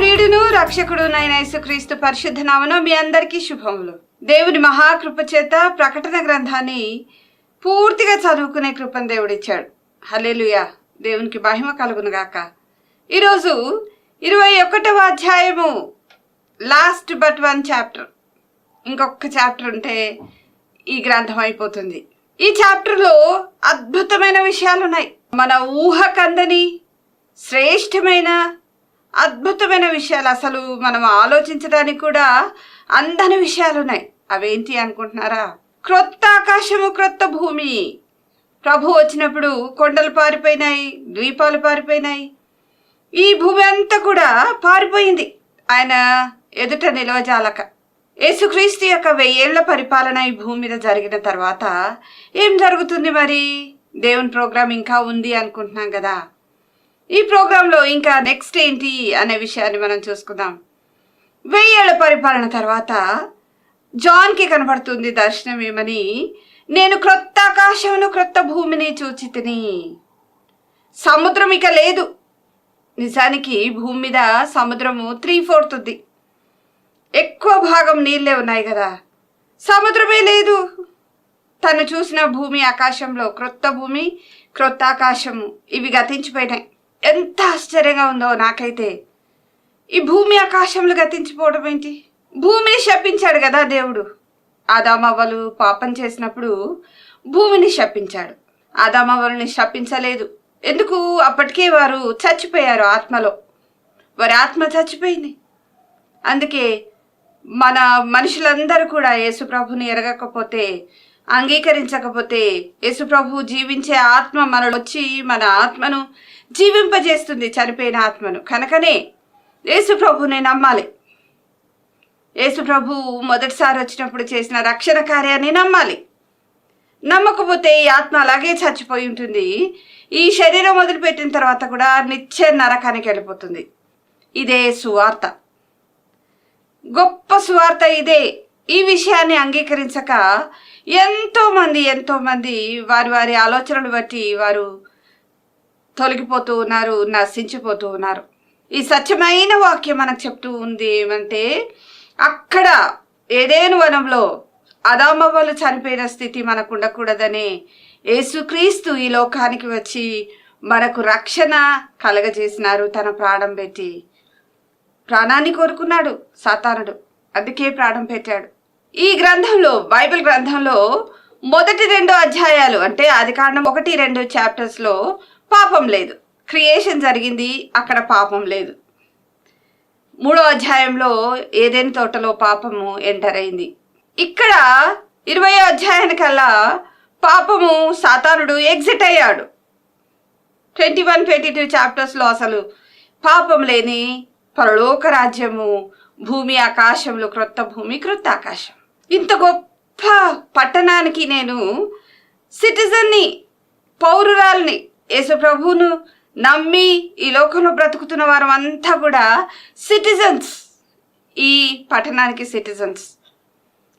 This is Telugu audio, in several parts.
ప్రియుడును రక్షకుడు నైన యేసుక్రీస్తు పరిశుద్ధ నామను మీ అందరికీ శుభములు. దేవుని మహాకృప చేత ప్రకటన గ్రంథాన్ని పూర్తిగా చదువుకునే కృపను దేవుడిచ్చాడు. హలేలుయా దేవునికి మహిమ కలుగును గాక ఈరోజు ఇరవై ఒకటవ అధ్యాయము లాస్ట్ బట్ వన్ చాప్టర్ ఇంకొక చాప్టర్ ఉంటే ఈ గ్రంథం అయిపోతుంది. ఈ చాప్టర్లో అద్భుతమైన విషయాలు ఉన్నాయి మన ఊహకందని శ్రేష్టమైన అద్భుతమైన విషయాలు అసలు మనం ఆలోచించడానికి కూడా అందని విషయాలు ఉన్నాయి అవేంటి అనుకుంటున్నారా? క్రొత్త ఆకాశము క్రొత్త భూమి. ప్రభు వచ్చినప్పుడు కొండలు పారిపోయినాయి ద్వీపాలు పారిపోయినాయి. ఈ భూమి అంతా కూడా పారిపోయింది. ఆయన ఎదుట నిలవజాలక. యేసుక్రీస్తు యొక్క వెయ్యేళ్ళ పరిపాలన ఈ భూమి మీద జరిగిన తర్వాత ఏం జరుగుతుంది మరి? దేవుని ప్రోగ్రాం ఇంకా ఉంది అనుకుంటున్నాం కదా. ఈ ప్రోగ్రాంలో ఇంకా నెక్స్ట్ ఏంటి అనే విషయాన్ని మనం చూసుకుందాం. వెయ్యేళ్ళ పరిపాలన తర్వాత జాన్కి కనబడుతుంది దర్శనం ఏమని నేను క్రొత్త ఆకాశమును క్రొత్త భూమిని చూచి తిని. సముద్రం ఇక లేదు. నిజానికి భూమి మీద సముద్రము త్రీ ఫోర్త్ ఉంది. ఎక్కువ భాగం నీళ్ళే ఉన్నాయి కదా. సముద్రమే లేదు. తను చూసిన భూమి ఆకాశంలో క్రొత్త భూమి క్రొత్త ఆకాశము. ఇవి గతించిపోయినాయి. ఎంత ఆశ్చర్యంగా ఉందో నాకైతే. ఈ భూమి ఆకాశంలో గతించిపోవడం ఏంటి? భూమిని శపించాడు కదా దేవుడు. ఆదామవ్వలు పాపం చేసినప్పుడు భూమిని శపించాడు. ఆదామవ్వలని శపించలేదు. ఎందుకు? అప్పటికే వారు చచ్చిపోయారు ఆత్మలో. వారి ఆత్మ చచ్చిపోయింది. అందుకే మన మనుషులందరూ కూడా యేసుప్రభుని ఎరగకపోతే అంగీకరించకపోతే యేసుప్రభు జీవించే ఆత్మ మనలో వచ్చి మన ఆత్మను జీవింపజేస్తుంది చనిపోయిన ఆత్మను. కనుకనే యేసుప్రభుని నమ్మాలి. యేసుప్రభు మొదటిసారి వచ్చినప్పుడు చేసిన రక్షణ కార్యాన్ని నమ్మాలి. నమ్మకపోతే ఈ ఆత్మ అలాగే చచ్చిపోయి ఉంటుంది. ఈ శరీరం వదిలిపెట్టిన తర్వాత కూడా నిత్య నరకానికి వెళ్ళిపోతుంది. ఇదే సువార్త. గొప్ప సువార్త ఇదే. ఈ విషయాన్ని అంగీకరించక ఎంతోమంది ఎంతోమంది వారి వారి ఆలోచనలు బట్టి వారు తొలగిపోతూ ఉన్నారు నశించిపోతూ ఉన్నారు. ఈ సత్యమైన వాక్యం మనకు చెప్తూ ఉంది ఏమంటే అక్కడ ఏదేను వనంలో అదామవ్వలు చనిపోయిన స్థితి మనకు ఉండకూడదని యేసుక్రీస్తు ఈ లోకానికి వచ్చి మనకు రక్షణ కలగజేసినారు. తన ప్రాణం పెట్టి ప్రాణాన్ని కోరుకున్నాడు సాతానుడు. అందుకే ప్రాణం పెట్టాడు. ఈ గ్రంథంలో బైబిల్ గ్రంథంలో మొదటి రెండు అధ్యాయాలు అంటే ఆది కాండం ఒకటి రెండు చాప్టర్స్లో పాపం లేదు. క్రియేషన్ జరిగింది అక్కడ పాపం లేదు. మూడో అధ్యాయంలో ఏదైనా తోటలో పాపము ఎంటర్ అయింది. ఇక్కడ ఇరవై అధ్యాయానికల్లా పాపము సాతానుడు ఎగ్జిట్ అయ్యాడు. ట్వంటీ వన్ ట్వంటీ టూ చాప్టర్స్లో అసలు పాపం లేని పరలోక రాజ్యము భూమి ఆకాశంలో క్రొత్త భూమి క్రొత్త ఆకాశం. ఇంత గొప్ప పట్టణానికి నేను సిటిజన్ని పౌరురాల్ని యేసు ప్రభువును నమ్మి ఈ లోకంలో బ్రతుకుతున్న వారం అంతా కూడా సిటిజన్స్. ఈ పట్టణానికి సిటిజన్స్.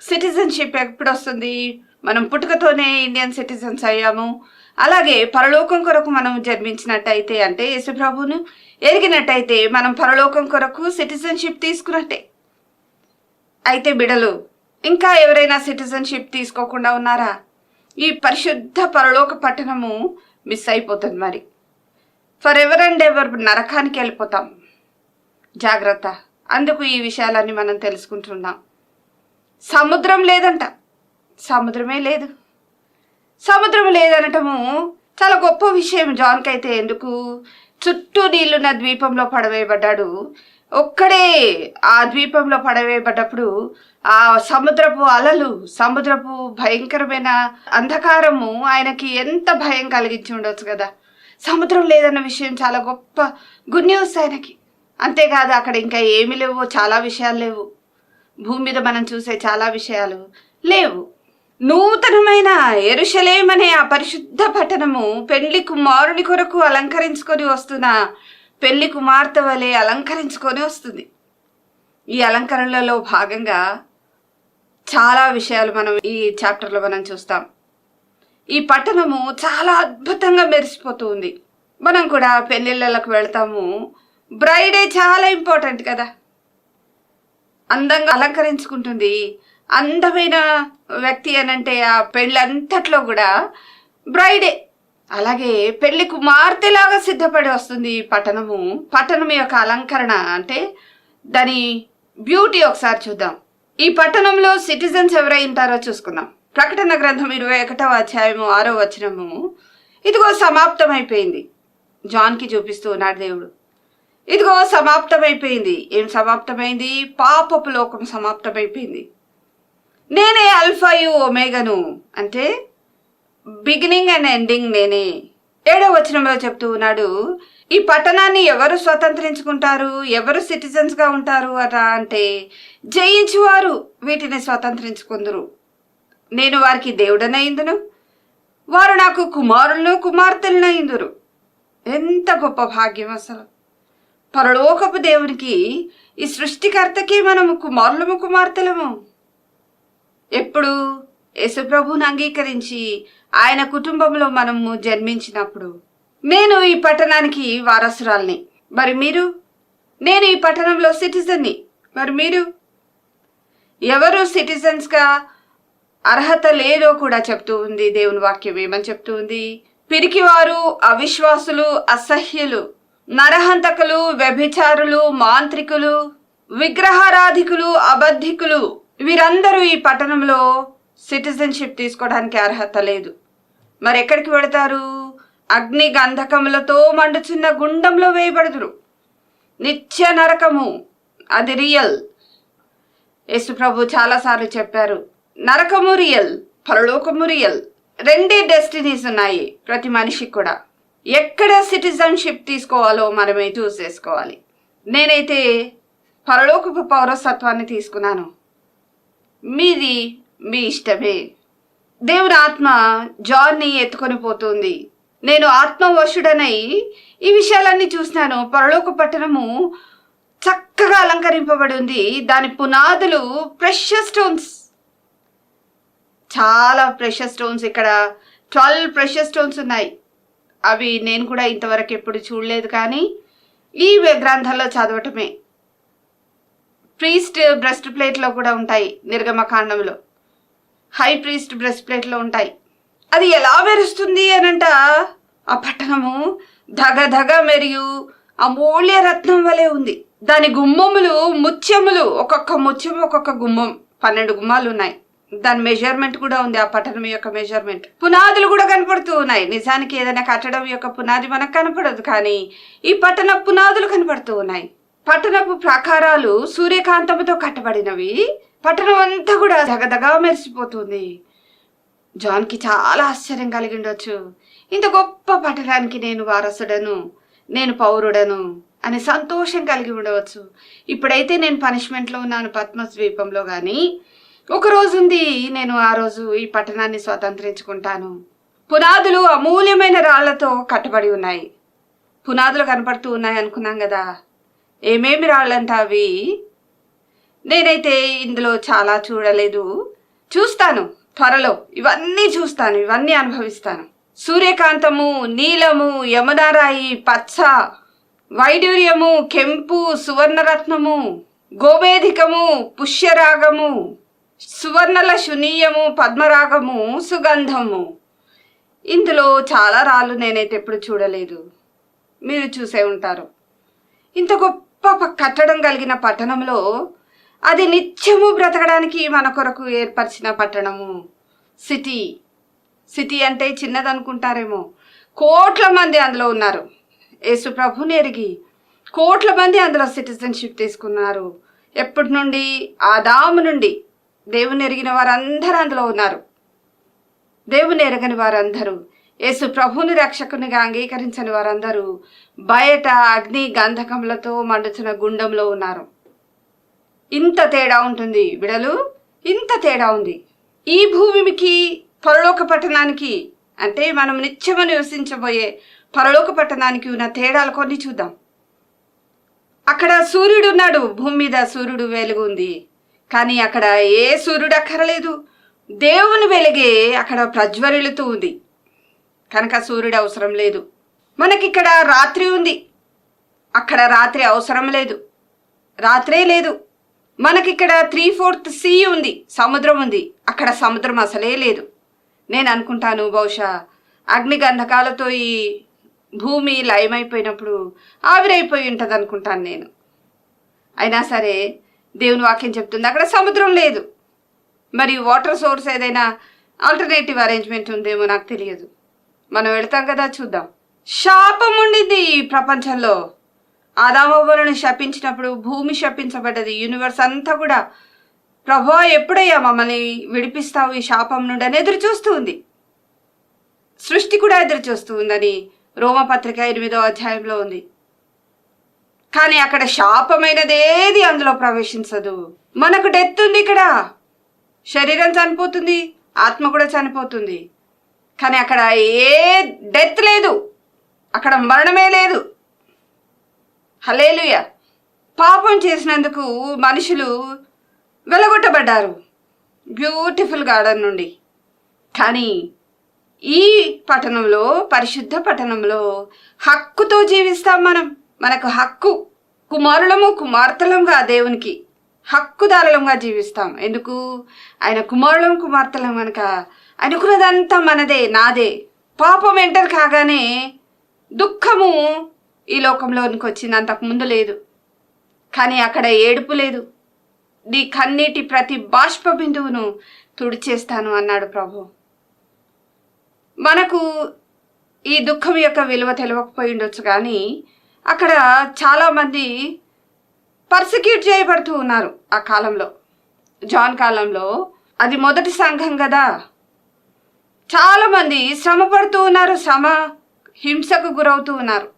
సిటిజన్షిప్ ఎప్పుడు వస్తుంది మనం పుట్టుకతోనే ఇండియన్ సిటిజన్స్ అయ్యాము. అలాగే పరలోకం కొరకు మనం జన్మించినట్టయితే అంటే యేసుప్రభును ఎరిగినట్టయితే మనం పరలోకం కొరకు సిటిజన్షిప్ తీసుకున్నట్టే. అయితే బిడలు ఇంకా ఎవరైనా సిటిజన్షిప్ తీసుకోకుండా ఉన్నారా? ఈ పరిశుద్ధ పరలోక పట్టణము మిస్ అయిపోతుంది మరి. ఫర్ ఎవర్ అండ్ ఎవర్ నరకానికి వెళ్ళిపోతాం. జాగ్రత్త. అందుకు ఈ విషయాలన్నీ మనం తెలుసుకుంటున్నాం. సముద్రం లేదంట. సముద్రమే లేదు. సముద్రం లేదనటము చాలా గొప్ప విషయం. జాన్కి అయితే ఎందుకు? చుట్టూ నీళ్ళున్న ద్వీపంలో పడవేయబడ్డాడు. ఒక్కడే ఆ ద్వీపంలో పడవేయబడ్డప్పుడు ఆ సముద్రపు అలలు సముద్రపు భయంకరమైన అంధకారము ఆయనకి ఎంత భయం కలిగించి ఉండొచ్చు కదా? సముద్రం లేదన్న విషయం చాలా గొప్ప గుడ్ న్యూస్ ఆయనకి. అంతేకాదు అక్కడ ఇంకా ఏమి లేవు చాలా విషయాలు లేవు. భూమి మీద మనం చూసే చాలా విషయాలు లేవు. నూతనమైన ఎరుశలేమనే ఆ పరిశుద్ధ పట్టణము పెండ్లి కుమారుని కొరకు అలంకరించుకొని వస్తున్న పెళ్ళి కుమార్తె వలె అలంకరించుకొని వస్తుంది. ఈ అలంకరణలలో భాగంగా చాలా విషయాలు మనం ఈ చాప్టర్లో మనం చూస్తాం. ఈ పట్టణము చాలా అద్భుతంగా మెరిసిపోతుంది మనం కూడా పెళ్ళిళ్ళకు వెళ్తాము. బ్రైడే చాలా ఇంపార్టెంట్ కదా. అందంగా అలంకరించుకుంటుంది. అందమైన వ్యక్తి అనంటే ఆ పెళ్ళంతట్లో కూడా బ్రైడే. అలాగే పెళ్ళి కుమార్తెలాగా సిద్ధపడి వస్తుంది ఈ పట్టణము. పట్టణం యొక్క అలంకరణ అంటే దాని బ్యూటీ ఒకసారి చూద్దాం. ఈ పట్టణంలో సిటిజన్స్ ఎవరై ఉంటారో చూసుకుందాం. ప్రకటన గ్రంథం ఇరవై ఒకటవ అధ్యాయము ఆరో వచనము. ఇదిగో సమాప్తమైపోయింది. జాన్కి చూపిస్తూ ఉన్నాడు దేవుడు. ఇదిగో సమాప్తమైపోయింది. ఏం సమాప్తమైంది? పాపపు లోకం సమాప్తమైపోయింది. నేనే అల్ఫాయు ఒమేగను. అంటే బిగినింగ్ అండ్ ఎండింగ్ నేనే. ఏడో వచనంలో చెప్తూ ఉన్నాడు ఈ పట్టణాన్ని ఎవరు స్వతంత్రించుకుంటారు? ఎవరు సిటిజన్స్గా ఉంటారు? అట అంటే జయించువారు వీటిని స్వతంత్రించుకుందరు. నేను వారికి దేవుడనైందును. వారు నాకు కుమారులను కుమార్తెలనైందురు. ఎంత గొప్ప భాగ్యం అసలు. పరలోకపు దేవునికి ఈ సృష్టికర్తకి మనము కుమారులము కుమార్తెలము. ఎప్పుడు? యేసుప్రభుని అంగీకరించి ఆయన కుటుంబంలో మనము జన్మించినప్పుడు నేను ఈ పట్టణానికి వారసురాల్ని. మరి మీరు? నేను ఈ పట్టణంలో సిటిజన్ని. మరి మీరు? ఎవరు సిటిజన్స్గా అర్హత లేదో కూడా చెప్తూ ఉంది దేవుని వాక్యం. ఏమని చెప్తూ ఉంది? పిరికివారు అవిశ్వాసులు అసహ్యులు నరహంతకులు వ్యభిచారులు మాంత్రికులు విగ్రహారాధికులు అబద్ధికులు వీరందరూ ఈ పట్టణంలో సిటిజన్షిప్ తీసుకోవడానికి అర్హత లేదు. మరి ఎక్కడికి వెళతారు అగ్ని గంధకములతో మండుచున్న గుండంలో వేయబడుదురు. నిత్య నరకము. అది రియల్. యేసు ప్రభు చాలాసార్లు చెప్పారు నరకము రియల్ పరలోకము రియల్. రెండే డెస్టినీస్ ఉన్నాయి ప్రతి మనిషికి కూడా. ఎక్కడ సిటిజన్షిప్ తీసుకోవాలో మనమే చూస్ చేసుకోవాలి నేనైతే పరలోకపు పౌరసత్వాన్ని తీసుకున్నాను. మీది మీ ఇష్టమే. దేవుని ఆత్మ జాన్ని ఎత్తుకొని పోతుంది. నేను ఆత్మవశుడనై ఈ విషయాలన్నీ చూసినాను. పరలోక పట్టణము చక్కగా అలంకరింపబడి ఉంది దాని పునాదులు ప్రెషర్ స్టోన్స్ చాలా ప్రెషర్ స్టోన్స్ ఇక్కడ. ట్వెల్వ్ ప్రెషర్ స్టోన్స్ ఉన్నాయి. అవి నేను కూడా ఇంతవరకు ఎప్పుడు చూడలేదు కానీ ఈ గ్రంథాల్లో చదవటమే. ప్రీస్ట్ బ్రెస్ట్ ప్లేట్లో కూడా ఉంటాయి నిర్గమకాండంలో. హై ప్రీస్ట్ బ్రెస్ ప్లేట్లో ఉంటాయి. అది ఎలా మెరుస్తుంది అనంట? ఆ పట్టణము ధగ ధగ మెరియు అమూల్య రత్నం వలె ఉంది. దాని గుమ్మములు ముత్యములు ఒక్కొక్క ముత్యం ఒక్కొక్క గుమ్మం. పన్నెండు గుమ్మాలు ఉన్నాయి. దాని మెజర్మెంట్ కూడా ఉంది ఆ పట్టణం యొక్క మెజర్మెంట్ పునాదులు కూడా కనపడుతూ ఉన్నాయి. నిజానికి ఏదైనా కట్టడం యొక్క పునాది మనకు కనపడదు కానీ ఈ పట్టణ పునాదులు కనపడుతూ ఉన్నాయి. పట్టణపు ప్రాకారాలు సూర్యకాంతముతో కట్టబడినవి. పట్టణం అంతా కూడా దగదగా మెరిసిపోతుంది. జాన్కి చాలా ఆశ్చర్యం కలిగి ఉండొచ్చు ఇంత గొప్ప పట్టణానికి నేను వారసుడను నేను పౌరుడను అనే సంతోషం కలిగి ఉండవచ్చు. ఇప్పుడైతే నేను పనిష్మెంట్లో ఉన్నాను పద్మద్వీపంలో కానీ ఒక రోజు ఉంది నేను ఆ రోజు ఈ పట్టణాన్ని స్వతంత్రించుకుంటాను. పునాదులు అమూల్యమైన రాళ్ళతో కట్టబడి ఉన్నాయి. పునాదులు కనపడుతూ ఉన్నాయి అనుకున్నాం కదా ఏమేమి రాళ్ళంట అవి? నేనైతే ఇందులో చాలా చూడలేదు. చూస్తాను త్వరలో. ఇవన్నీ చూస్తాను ఇవన్నీ అనుభవిస్తాను. సూర్యకాంతము నీలము యమునారాయి పచ్చ వైడూర్యము కెంపు సువర్ణరత్నము గోమేధికము పుష్యరాగము సువర్ణల శునీయము పద్మరాగము సుగంధము. ఇందులో చాలా రాళ్ళు నేనైతే ఎప్పుడు చూడలేదు. మీరు చూసే ఉంటారు. ఇంత గొప్ప కట్టడం కలిగిన పట్టణంలో అది నిత్యము బ్రతకడానికి మన కొరకు ఏర్పరిచిన పట్టణము. సిటీ. సిటీ అంటే చిన్నదనుకుంటారేమో. కోట్ల మంది అందులో ఉన్నారు. యేసు ప్రభుని ఎరిగి కోట్ల మంది అందులో సిటిజన్షిప్ తీసుకున్నారు. ఎప్పటి నుండి? ఆదాము నుండి. దేవుని ఎరిగిన వారందరూ అందులో ఉన్నారు. దేవుని ఎరగని వారందరూ యేసు ప్రభుని రక్షకునిగా అంగీకరించని వారందరూ బయట అగ్ని గంధకములతో మండుతున్న గుండంలో ఉన్నారు. ఇంత తేడా ఉంటుంది విడలు ఇంత తేడా ఉంది. ఈ భూమికి పరలోక పట్టణానికి అంటే మనం నిత్యము నివసించబోయే పరలోక పట్టణానికి ఉన్న తేడాలు కొన్ని చూద్దాం. అక్కడ సూర్యుడు ఉన్నాడు భూమి మీద సూర్యుడు వెలుగు ఉంది. కానీ అక్కడ ఏ సూర్యుడు అక్కరలేదు. దేవుని వెలుగే అక్కడ ప్రజ్వరిలుతూ ఉంది. కనుక సూర్యుడు అవసరం లేదు. మనకిక్కడ రాత్రి ఉంది. అక్కడ రాత్రి అవసరం లేదు. రాత్రే లేదు. మనకిక్కడ త్రీ ఫోర్త్ సీ ఉంది సముద్రం ఉంది. అక్కడ సముద్రం అసలే లేదు. నేను అనుకుంటాను బహుశా అగ్ని గంధకాలతో ఈ భూమి లయమైపోయినప్పుడు ఆవిరైపోయి ఉంటుంది అనుకుంటాను నేను. అయినా సరే దేవుని వాక్యం చెప్తుంది అక్కడ సముద్రం లేదు. మరి వాటర్ సోర్స్ ఏదైనా ఆల్టర్నేటివ్ అరేంజ్మెంట్ ఉందేమో నాకు తెలియదు. మనం వెళ్తాం కదా చూద్దాం. శాపం ఉండింది ఈ ప్రపంచంలో. ఆదామవ్వలను శపించినప్పుడు భూమి శపించబడ్డది. యూనివర్స్ అంతా కూడా ప్రభా ఎప్పుడయ్యా మమ్మల్ని విడిపిస్తావు? ఈ శాపం నుండి అని ఎదురు చూస్తూ ఉంది. సృష్టి కూడా ఎదురు చూస్తూ ఉందని రోమపత్రిక ఎనిమిదో అధ్యాయంలో ఉంది. కానీ అక్కడ శాపమైనదేది అందులో ప్రవేశించదు. మనకు డెత్ ఉంది ఇక్కడ. శరీరం చనిపోతుంది ఆత్మ కూడా చనిపోతుంది. కానీ అక్కడ ఏ డెత్ లేదు. అక్కడ మరణమే లేదు. హలేలుయ పాపం చేసినందుకు మనుషులు వెలగొట్టబడ్డారు. బ్యూటిఫుల్ గార్డెన్ నుండి. కానీ ఈ పట్టణంలో పరిశుద్ధ పట్టణంలో హక్కుతో జీవిస్తాం మనం. మనకు హక్కు కుమారులము కుమార్తెలంగా దేవునికి హక్కుదారులంగా జీవిస్తాం. ఎందుకు? ఆయన కుమారులం కుమార్తెలం కనుక అనుకున్నదంతా మనదే నాదే. పాపం ఎంటర్ కాగానే దుఃఖము ఈ లోకంలోనికి వచ్చింది అంతకు ముందు లేదు. కానీ అక్కడ ఏడుపు లేదు. నీ కన్నీటి ప్రతి బాష్ప బిందువును తుడిచేస్తాను అన్నాడు ప్రభు. మనకు ఈ దుఃఖం యొక్క విలువ తెలియకపోయి ఉండొచ్చు కానీ అక్కడ చాలామంది పర్సిక్యూట్ చేయబడుతూ ఉన్నారు ఆ కాలంలో. జాన్ కాలంలో అది మొదటి సంఘం కదా. చాలామంది శ్రమ పడుతూ ఉన్నారు శ్రమ హింసకు గురవుతూ ఉన్నారు.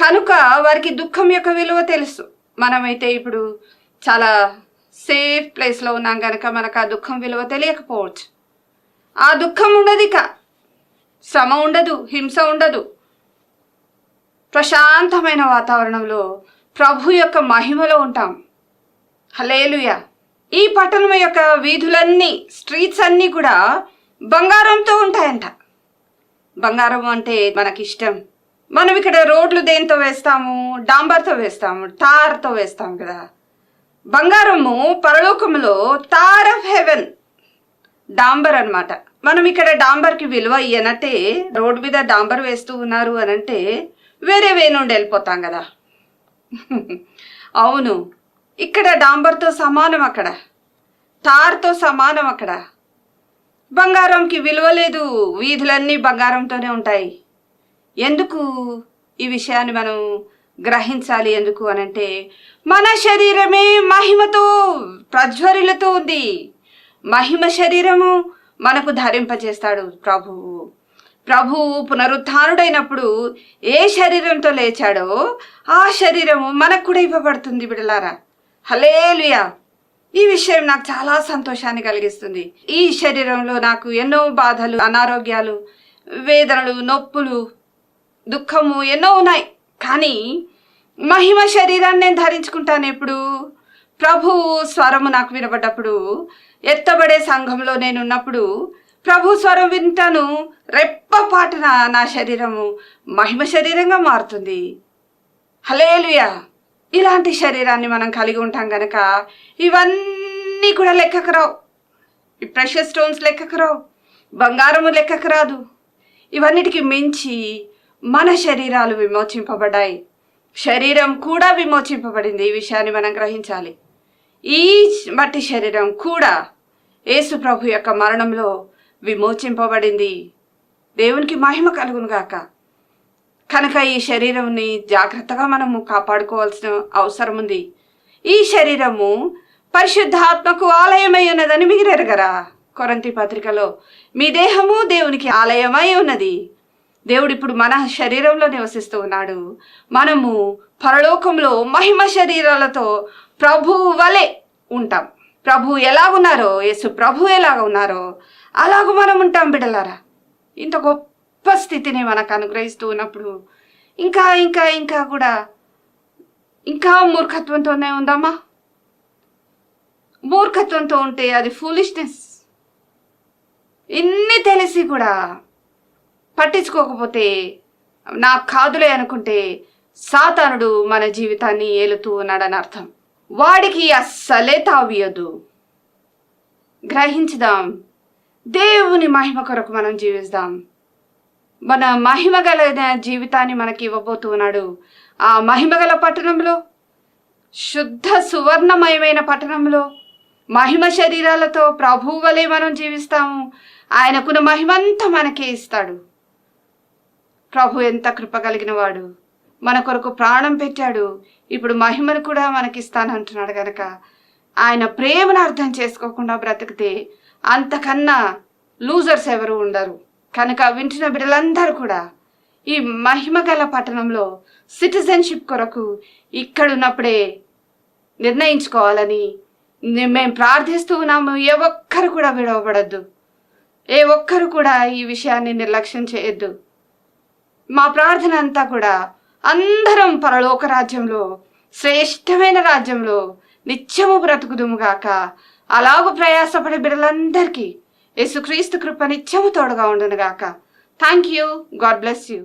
కనుక వారికి దుఃఖం యొక్క విలువ తెలుసు. మనమైతే ఇప్పుడు చాలా సేఫ్ ప్లేస్లో ఉన్నాం కనుక మనకు ఆ దుఃఖం విలువ తెలియకపోవచ్చు. ఆ దుఃఖం ఉండదు ఇక. శ్రమ ఉండదు హింస ఉండదు. ప్రశాంతమైన వాతావరణంలో ప్రభు యొక్క మహిమలో ఉంటాం. హలేలుయ ఈ పట్టణం యొక్క వీధులన్నీ స్ట్రీట్స్ అన్నీ కూడా బంగారంతో ఉంటాయంట. బంగారం అంటే మనకిష్టం. మనం ఇక్కడ రోడ్లు దేంతో వేస్తాము? డాంబర్తో వేస్తాము తార్తో వేస్తాం కదా. బంగారము పరలోకములో తార్ ఆఫ్ హెవెన్. డాంబర్ అన్నమాట. మనం ఇక్కడ డాంబర్కి విలువ ఇయ్యనట్టే రోడ్డు మీద డాంబర్ వేస్తూ ఉన్నారు అని అంటే వేరే వే నుండి వెళ్ళిపోతాం కదా. అవును. ఇక్కడ డాంబర్తో సమానం అక్కడ. తార్తో సమానం అక్కడ. బంగారంకి విలువ లేదు. వీధులన్నీ బంగారంతోనే ఉంటాయి. ఎందుకు ఈ విషయాన్ని మనం గ్రహించాలి ఎందుకు అనంటే మన శరీరమే మహిమతో ప్రజ్వరిలతో ఉంది. మహిమ శరీరము మనకు ధరింపజేస్తాడు ప్రభువు ప్రభువు పునరుద్ధానుడైనప్పుడు ఏ శరీరంతో లేచాడో ఆ శరీరము మనకు కూడా ఇవ్వబడుతుంది బిడలారా. హలేలుయా ఈ విషయం నాకు చాలా సంతోషాన్ని కలిగిస్తుంది. ఈ శరీరంలో నాకు ఎన్నో బాధలు అనారోగ్యాలు వేదనలు నొప్పులు దుఃఖము ఎన్నో ఉన్నాయి. కానీ మహిమ శరీరాన్ని నేను ధరించుకుంటాను ఎప్పుడు? ప్రభు స్వరము నాకు వినబడ్డప్పుడు ఎత్తబడే సంఘంలో నేనున్నప్పుడు ప్రభు స్వరం వింటాను. రెప్పపాటున నా శరీరము మహిమ శరీరంగా మారుతుంది. హలేలుయా ఇలాంటి శరీరాన్ని మనం కలిగి ఉంటాం గనక ఇవన్నీ కూడా లెక్కకు రావు. ఈ ప్రెషర్ స్టోన్స్ లెక్కకు రావు. బంగారము లెక్కకు రాదు. ఇవన్నిటికి మించి మన శరీరాలు విమోచింపబడ్డాయి. శరీరం కూడా విమోచింపబడింది. ఈ విషయాన్ని మనం గ్రహించాలి. ఈ మట్టి శరీరం కూడా యేసు ప్రభు యొక్క మరణంలో విమోచింపబడింది. దేవునికి మహిమ కలుగును గాక. కనుక ఈ శరీరంని జాగ్రత్తగా మనము కాపాడుకోవాల్సిన అవసరం ఉంది. ఈ శరీరము పరిశుద్ధాత్మకు ఆలయమై ఉన్నదని మీరు ఎరగరా కొరంతి పత్రికలో మీ దేహము దేవునికి ఆలయమై ఉన్నది. దేవుడు ఇప్పుడు మన శరీరంలో నివసిస్తూ ఉన్నాడు. మనము పరలోకంలో మహిమ శరీరాలతో ప్రభువు వలె ఉంటాం. ప్రభు ఎలాగున్నారో యేసు ప్రభు ఎలాగ ఉన్నారో అలాగూ మనం ఉంటాం బిడలారా ఇంత గొప్ప స్థితిని మనకు అనుగ్రహిస్తూ ఉన్నప్పుడు ఇంకా ఇంకా ఇంకా కూడా ఇంకా మూర్ఖత్వంతోనే ఉందమ్మా మూర్ఖత్వంతో ఉంటే అది ఫూలిష్నెస్. ఇన్ని తెలిసి కూడా పట్టించుకోకపోతే నాకు కాదులే అనుకుంటే సాతానుడు మన జీవితాన్ని ఏలుతూ ఉన్నాడని అర్థం. వాడికి అస్సలే తావియదు. గ్రహించుదాం. దేవుని మహిమ కొరకు మనం జీవిస్తాం. మన మహిమ గల జీవితాన్ని మనకి ఇవ్వబోతున్నాడు ఆ మహిమ గల పట్టణంలో శుద్ధ సువర్ణమయమైన పట్టణంలో మహిమ శరీరాలతో ప్రభువు వలె మనం జీవిస్తాము. ఆయనకున్న మహిమంతా మనకే ఇస్తాడు. ప్రభు ఎంత కృప కలిగిన వాడు. మన కొరకు ప్రాణం పెట్టాడు. ఇప్పుడు మహిమను కూడా మనకిస్తానంటున్నాడు గనక. ఆయన ప్రేమను అర్థం చేసుకోకుండా బ్రతికితే అంతకన్నా లూజర్స్ ఎవరు ఉండరు. కనుక వింటున్న బిడ్డలందరూ కూడా ఈ మహిమ గల పట్టణంలో సిటిజన్షిప్ కొరకు ఇక్కడున్నప్పుడే నిర్ణయించుకోవాలని మేము ప్రార్థిస్తూ ఉన్నాము. ఏ ఒక్కరు కూడా విడవబడద్దు. ఏ ఒక్కరు కూడా ఈ విషయాన్ని నిర్లక్ష్యం చేయొద్దు. మా ప్రార్థన అంతా కూడా అందరం పరలోక రాజ్యంలో శ్రేష్టమైన రాజ్యంలో నిత్యము బ్రతుకుదుముగాక అలాగూ ప్రయాసపడే బిడ్డలందరికీ యేసుక్రీస్తు కృప నిత్యము తోడుగా ఉండునుగాక thank you God bless you